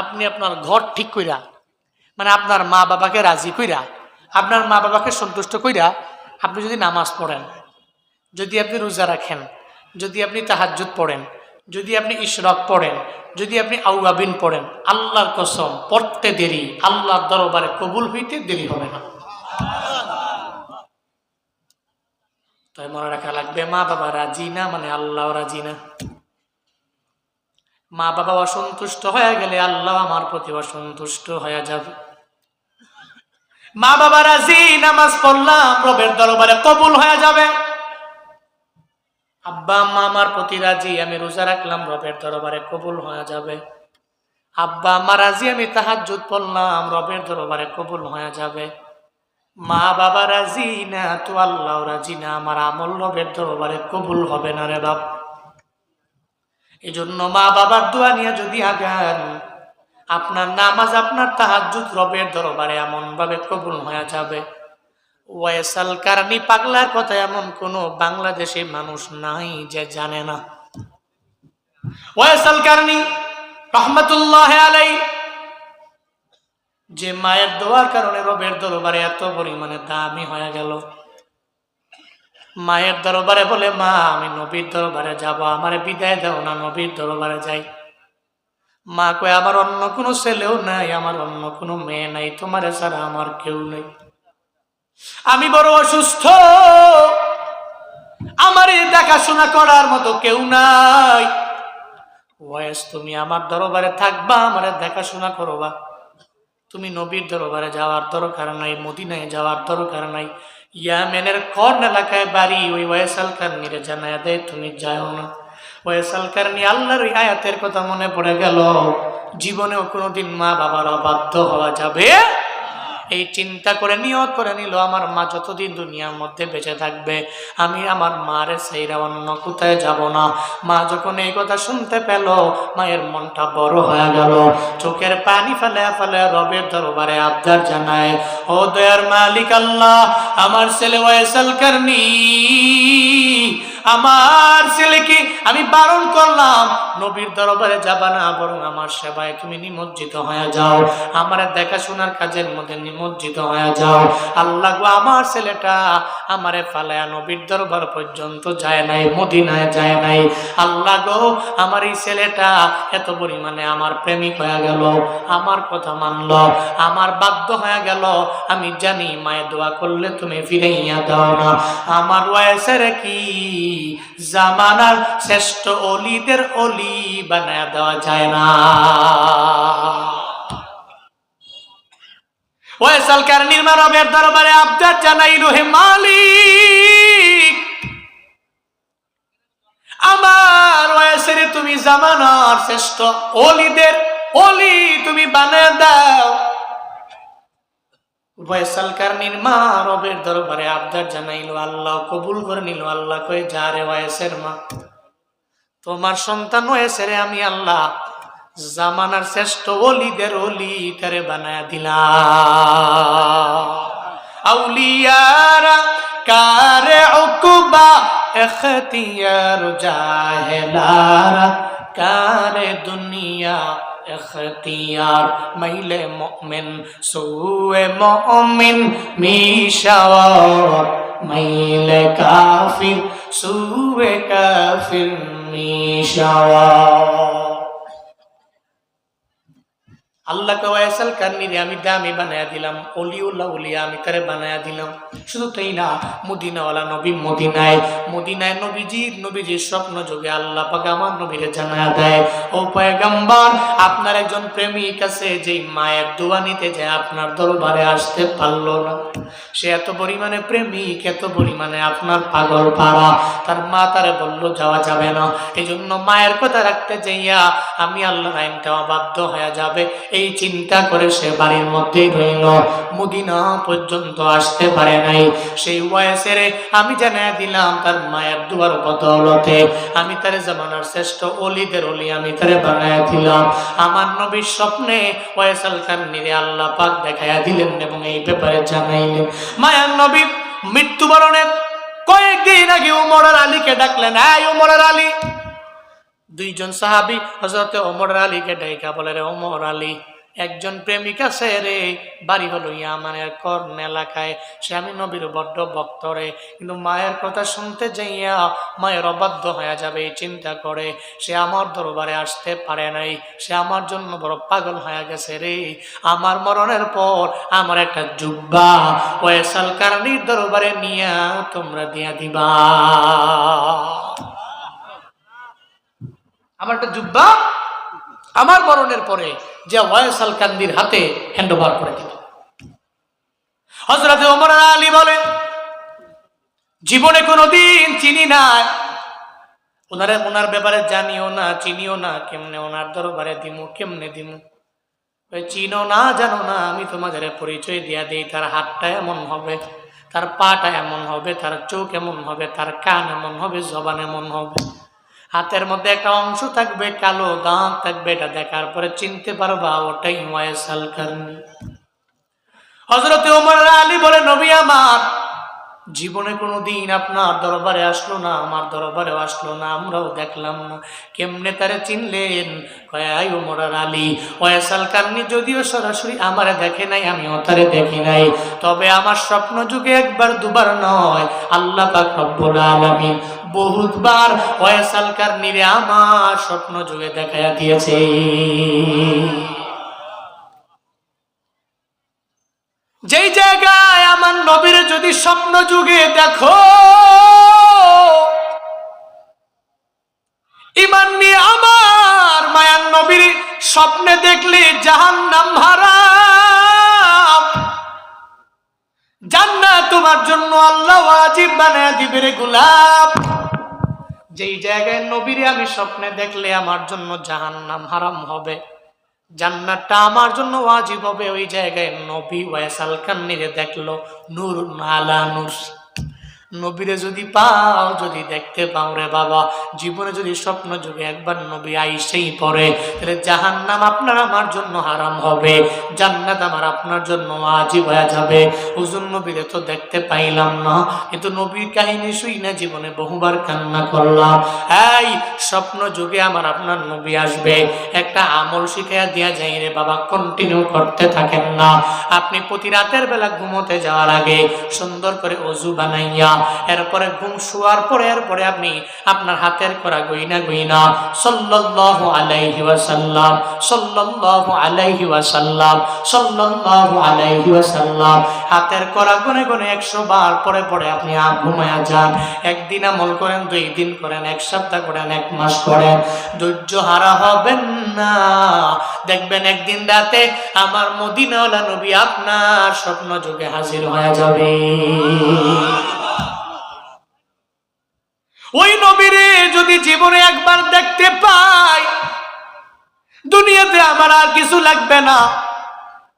আপনি আপনার ঘর ঠিক কইরা মানে আপনার মা বাবাকে রাজি কইরা, আপনার মা বাবাকে সন্তুষ্ট কইরা আপনি যদি নামাজ পড়েন, যদি আপনি রোজা রাখেন, যদি আপনি তাহাজ্জুদ পড়েন, যদি আপনি ইশরাক পড়েন, যদি আপনি আউয়াবিন পড়েন, আল্লাহর কসম পড়তে দেরি, আল্লাহর দরবারে কবুল হইতে দেরি হবে না। তাই মনে রাখা লাগবে, মা বাবা রাজি না মানে আল্লাহ রাজি না। মা বাবা অসন্তুষ্ট হয়ে গেলে আল্লাহ আমার প্রতি অসন্তুষ্ট হয়ে যাবে। মা বাবা রাজি, নামাজ পড়লাম, রবের দরবারে কবুল হয়ে যাবে। আব্বা, আম্মা আমার প্রতি রাজি, আমি রোজা রাখলাম, রবের দরবারে কবুল হয়ে যাবে। আব্বা, আম্মা রাজি, আমি তাহার তাহাজ্জুদ পড়লাম, রবের দরবারে কবুল হয়ে যাবে। মা বাবা রাজি না, তো আল্লাহ রাজি না, আমার আমল রবের দরবারে কবুল হবে না রে বাপ। এই জন্য মা বাবার দোয়া নিয়ে যদি আগান, আপনার নামাজ, আপনার তাহাজ্জুদ রবের দরবারে এমন ভাবে কবুল হয়ে যাবে। ওয়েসাল কারণী পাগলার কথা এমন কোন বাংলাদেশে মানুষ নাই যে জানে না। ওয়েসাল কারণী রহমতুল্লাহ আলাই যে মায়ের দোয়ার কারণে রবের দরবারে এত পরিমাণে দামি হয়ে গেল। মায়ের দরবারে বলে, মা, আমি নবীর দরবারে যাব, আমারে বিদায় দাও না, নবীর দরবারে যাই। মা কয় আমার অন্য কোনো ছেলেও নাই, আমার অন্য কোনো মেয়ে নাই, তোমার ছাড়া আমার কেউ নেই। আমি বড় অসুস্থ, আমার দেখাশোনা করার মতো কেউ নাই। ওয়েস তুমি আমার দরবারে থাকবা, আমার দেখাশোনা করবা। তুমি নবীর দরবারে যাওয়ার দরকার নাই, মদিনায় যাওয়ার দরকার নাই ইয়ামেনের কর্ন এলাকায় বাড়ি, ওই ওয়েসাল কারনিরে জানায় দেয়, তুমি যাও না। ওয়েসাল কার্নি আল্লাহর আয়াতের কথা মনে পড়ে গেল, জীবনেও কোনোদিন মা বাবার অবাধ্য হওয়া যাবে এই চিন্তা করে, নিয়ত করে নিল, আমার মা যতদিন দুনিয়ার মধ্যে বেঁচে থাকবে, আমি আমার মার সেইরা অন্য কোথায় যাব না। মা যখন এই কথা শুনতে পেল, মায়ের মনটা বড় হয়ে গেল। চোখের পানি ফেলে ফেলে রবের দরবারে আবদার জানায়, ও দয়ার মালিক আল্লাহ, আমার ছেলে ওয়েসাল কারনি আমার ছেলেকে আমি বারণ করলাম। নবীর দরবারে যাবা না, বরং আমার সেবায় তুমি নিমজ্জিত হয়ে যাও। আমার দেখাশোনার কাজের মধ্যে নিমজ্জিত হয়ে যাও। আল্লাহ আমার ছেলেটা আমারে ফালায়া নবীর দরবার পর্যন্ত যায় নাই, মদিনায় যায় নাই। আল্লাহ গো, আমার এই ছেলেটা এত পরিমাণে আমার প্রেমিক হয়ে গেল, আমার কথা মানল, আমার বাধ্য হয়ে গেল। আমি জানি মায়ের দোয়া করলে তুমি ফিরাইয়া দাও না। আমার ওয়েসের কি জামানার শ্রেষ্ঠ অলিদের অলি বানায় দেওয়া যায় না। দরবারে আবদার জানাইল হে মালিক। আমার ওয়েসের, তুমি জামানার শ্রেষ্ঠ অলিদের অলি তুমি বানায় দাও। ভয়সাল কারণীর মা রবের দরবারে আবদার জানাইলো, আল্লাহ কবুল করে নিল। আল্লাহ কয়ে, যা রে ওয়েসের মা, তোমার সন্তান হয়েছে রে আমি আল্লাহ, জামানার শ্রেষ্ঠ অলিদের অলি তারে বানায় দিলাম। আউলিয়ারা কারে উকুবা, এখতিয়ার জাহেলারা কারে দুনিয়া এখতিয়ার? মাইলে মুমিন সুয়ে মুমিন মিশাওয়ার। মাইলে কাফির সুয়ে কাফির মিশাওয়ার। আল্লাহকে ওয়াইসাল কান্নিরে, আমি দামি বানায়া দিলাম। অলিউল্লাহ উলিয়া, আমি তারে বানায়া দিলাম। শুধু তাই না, মদিনাওয়ালা নবী মদিনায় মদিনায় নবীজির নবীজির স্বপ্ন যোগে আল্লাহ পাকে আমার নবীরে জানায়া দেয়। ও পয়গাম্বার, আপনার একজন প্রেমিক আছে, যেই মায়ের দোয়া নিতে যায় আপনার দরবারে আসতে পারল না। সে এত পরিমাণে প্রেমিক, এত পরিমাণে আপনার পাগল পাড়া। তার মা তারে বলল, যাওয়া যাবে না। এই জন্য মায়ের কথা রাখতে যাইয়া আমি আল্লাহ আইনটা বাধ্য হয়ে যাবে। এই চিন্তা করে সে বাড়ির মধ্যেই রইল। মদিনা পর্যন্ত আসতে পারে নাই। সেই বয়সের আমি জানাই দিলাম তার মায়ের দুয়ার বদলতে। আমি তার জামানার শ্রেষ্ঠ অলিদের অলি আমি তারে বানায় দিলাম। আমার নবীর স্বপ্নে ওয়েসাল খান নিরে আল্লাহ পাক দেখাইয়া দিলেন এবং এই ব্যাপারে জানাইলেন। মায়ার নবী মৃত্যুবরণের কয়েকদিন আগে উমরের আলীকে ডাকলেন হ্যাঁ উমরের আলী দুইজন সাহাবি হজরতে ওমর আলীকে ডাইকা বলে, রে ওমর আলী, একজন প্রেমিকা সে রে, বাড়ি হলো ইয়ামানের কর্ণ এলাকায়। সে আমি নবীর বড্ড ভক্তরে কিন্তু মায়ের কথা শুনতে যাইয়া মায়ের অবাধ্য হয়ে যাবে, এই চিন্তা করে। সে আমার দরবারে আসতে পারে নাই, সে আমার জন্য বড় পাগল হয়ে গেছে রে। আমার মরণের পর আমার একটা জুব্বা ওয়েসাল কারণীর দরবারে নিয়া তোমরা দিয়া দিবা। আমার একটা জুব্বা আমার মরণের পরে যে ওয়াইসাল কান্দির হাতে হ্যান্ড ওভার করে দিল। হজরত ওমর আলী বলে জীবনে কোনোদিন চিনি না ওনারা ওনার ব্যাপারে জানিও না, চিনিও না, কেমনে ওনার দরবারে দিমু, কেমনে দিমু? চিনো না, জানো না, আমি তোমাদের পরিচয় দিয়া দিই, তার হাতটা এমন হবে, তার পাটা এমন হবে, তার চোখ এমন হবে, তার কান এমন হবে, জবান এমন হবে। হাতের মধ্যে একটা অংশ থাকবে, কালো দাঁত থাকবে, এটা দেখার পরে চিনতে পারবা ওটাই ওয়াইসাল কারণী। হজরতে আলী বলে, নবী আমার জীবনে কোনো দিন আপনার দরবারে আসলো না, আমার দরবারেও আসলো না, আমরাও দেখলাম না। কেমনে তারা চিনলেন? কয়াই ওমর আলী ওয়াইসাল কারণী যদিও সরাসরি আমারে দেখে নাই, আমিও তারে দেখি নাই। তবে আমার স্বপ্ন যুগে একবার, দুবার নয়। আল্লাহ পাক রব্বুল আলামিন বহুতবার ওয়াইসাল কারণীরে আমার স্বপ্ন যুগে দেখাইয়া দিয়েছে যেই জায়গায় আমার নবীর যদি স্বপ্ন যুগে দেখো, ইমান নিয়ে আমার মায়ার নবীর স্বপ্নে দেখলে জাহান নাম হারাম। জান্না তোমার জন্য আল্লাহ ওয়াজিব বানায় দিবে রে গোলাপ। যেই জায়গায় নবীরে আমি স্বপ্নে দেখলে আমার জন্য জাহান নাম হারাম হবে। জান্নাতটা আমার জন্য ওয়াজিব হবে। ওই জায়গায় নবী ওয়াসাল নিজে দেখল নূর আলা নূর নবীরে যদি পাও, যদি দেখতে পাও রে বাবা, জীবনে যদি স্বপ্ন যুগে একবার নবী আইসেই পড়ে, তাহলে জাহান নাম আপনার আমার জন্য হারাম হবে, জান্নাত আমার আপনার জন্য আজীব হয়ে যাবে। হুজুর নবীরে তো দেখতে পাইলাম না, কিন্তু নবীর কাহিনী শুই না জীবনে বহুবার কান্না করলাম। এই স্বপ্ন যুগে আমার আপনার নবী আসবে, একটা আমল শিখাইয়া দিয়া যাই রে বাবা কন্টিনিউ করতে থাকেন না। আপনি প্রতি রাতের বেলা ঘুমোতে যাওয়ার আগে সুন্দর করে অজু বানাইয়া এরপরে ঘুম শোয়ার পরে, এরপরে আপনি আপনার হাতের করা গইনা গইনা সাল্লাল্লাহু আলাইহি ওয়াসাল্লাম, সাল্লাল্লাহু আলাইহি ওয়াসাল্লাম, সাল্লাল্লাহু আলাইহি ওয়াসাল্লাম। হাতের করা গুনে গুনে একশো বার পরে পরে আপনি আপ ঘুমায়া যান। একদিন আমল করেন, দুই দিন করেন, এক সপ্তাহ করেন, এক মাস করেন। ধৈর্য হারা হবেন না। দেখবেন একদিন রাতে আমার মদিনাওয়ালা নবী আপনার স্বপ্ন যুগে হাজির হয়ে যাবে। ওই নবীরে যদি জীবনে একবার দেখতে পাই, দুনিয়াতে আমার আর কিছু লাগবে না।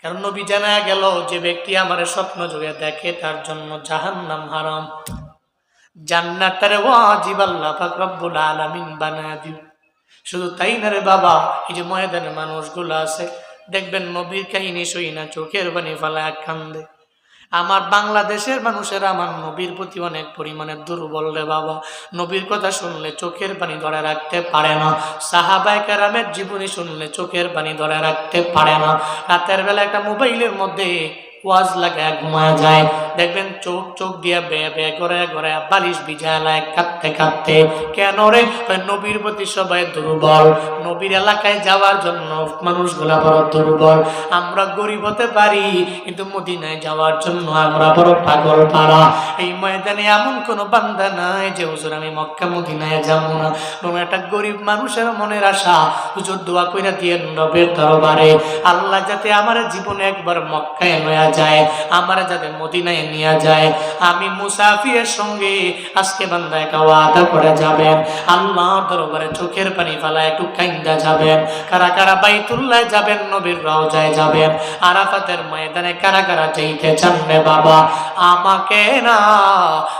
কারণ নবী জানা গেল যে ব্যক্তি আমার স্বপ্ন যুগে দেখে তার জন্য জাহান্নাম হারাম। জান্নাতটারে ওয়াজিব আল্লাহ পাক রব্বুল আলামিন বানায় দিও শুধু তাই না রে বাবা, এই যে ময়দানে মানুষগুলো আছে, দেখবেন নবীর কাহিনী সই না, চোখের বানি ফালায় কান্দে। আমার বাংলাদেশের মানুষেরা আমার নবীর প্রতি অনেক পরিমাণে দুর্বল রে বাবা। নবীর কথা শুনলে চোখের পানি ধরে রাখতে পারে না। সাহাবাই কারামের জীবনী শুনলে চোখের পানি ধরে রাখতে পারে না। রাতের বেলা একটা মোবাইলের মধ্যে ওয়াজ লাগায় ঘুমায় যায়। দেখবেন চোখ চোখ দিয়ে বে বে করে করে বালিশ বিছালায় কাঁদতে কাঁদতে, কেন রে? নবীর প্রতি সবাই দুর্বল। নবীর এলাকায় যাওয়ার জন্য মানুষগুলা বড় দুর্বল। আমরা গরিব হতে পারি, কিন্তু মদিনায় যাওয়ার জন্য আমরা বড় পাগল পারা এই ময়দানে এমন কোনো বান্ধা নাই যে, হুজুর, আমি মক্কা মদিনায় যাব না। কোনো একটা গরিব মানুষের মনের আশা, হুজুর, দোয়া কইরা দিয়ে নবের দরবারে। আল্লাহ যাতে আমার জীবনে একবার মক্কায় লয়া যায়, আমার যাতে মদিনায় নিয়ে যায়। আমি মুসাফিরের সঙ্গে আজকে বান্দা একা ওয়াদা করে যাবেন। আল্লাহ দরবারে চোখের পানি ফালা একটু কাইন্দা যাবেন। কারা কারা যাবেন, নবীর রওজায় যাবেন। আরাফাতের ময়দানে কারা কারা বাবা? আমাকে না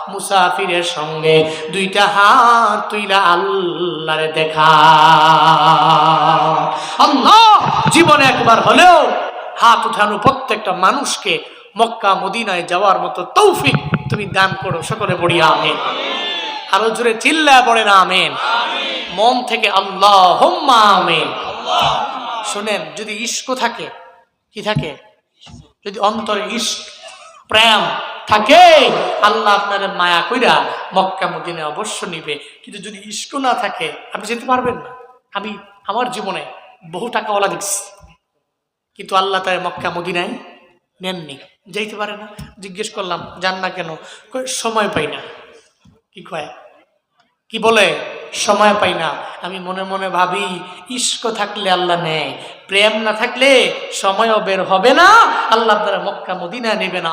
মুসাফিরের সঙ্গে দুইটা হাত তুইলা আল্লাহরে দেখা। আল্লাহ, জীবনে একবার হলেও হাত উঠানো প্রত্যেকটা মানুষকে মক্কা, মদিনায় যাওয়ার মতো তৌফিক তুমি দান করো, সকলে পড়ি আমেন। আরও জোরে চিল্লা পড়ে না আমেন। মন থেকে আল্লাহ আমিন। শুনেন, যদি ইস্ক থাকে, কি থাকে? যদি অন্তরে ইস্ক প্রেম থাকে, আল্লাহ আপনার মায়া কইরা মক্কা, মদিনে অবশ্য নিবে। কিন্তু যদি ইস্ক না থাকে, আপনি যেতে পারবেন না। আমি আমার জীবনে বহু টাকাওয়ালা দেখছি কিন্তু আল্লাহ তার মক্কা, মদিনায় নেননি। যাইতে পারে না। জিজ্ঞেস করলাম, যান না কেন? সময় পাই না। কি কয়? কি বলে? সময় পাই না। আমি মনে মনে ভাবি, ইস্ক থাকলে আল্লাহ নেয়, প্রেম না থাকলে সময়ও বের হবে না। আল্লাহ আপনারা মক্কা মদিনা নেবে না।